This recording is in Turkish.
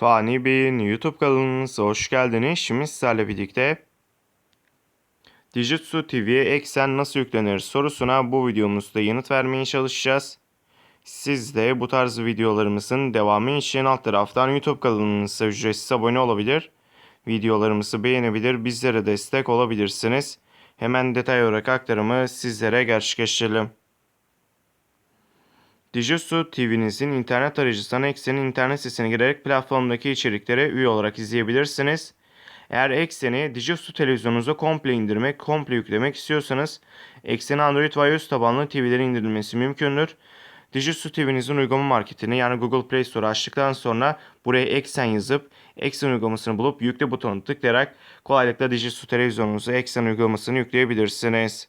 Fani Bey'in YouTube kanalımıza hoş geldiniz. Şimdi sizlerle birlikte Dijitsu TV'ye eksen nasıl yüklenir sorusuna bu videomuzda yanıt vermeye çalışacağız. Siz de bu tarz videolarımızın devamı için alt taraftan YouTube kanalımıza ücretsiz abone olabilir. Videolarımızı beğenebilir, bizlere destek olabilirsiniz. Hemen detay olarak aktarımı sizlere gerçekleştirelim. Dijitsu TV'nizin internet arayıcısından Eksen'in internet sitesine girerek platformdaki içerikleri üye olarak izleyebilirsiniz. Eğer Eksen'i Dijitsu televizyonunuza komple indirmek, komple yüklemek istiyorsanız Eksen Android ve iOS tabanlı TV'lerin indirilmesi mümkündür. Dijitsu TV'nizin uygulama marketini yani Google Play Store açtıktan sonra buraya Eksen yazıp Eksen uygulamasını bulup yükle butonunu tıklayarak kolaylıkla Dijitsu televizyonunuza Eksen uygulamasını yükleyebilirsiniz.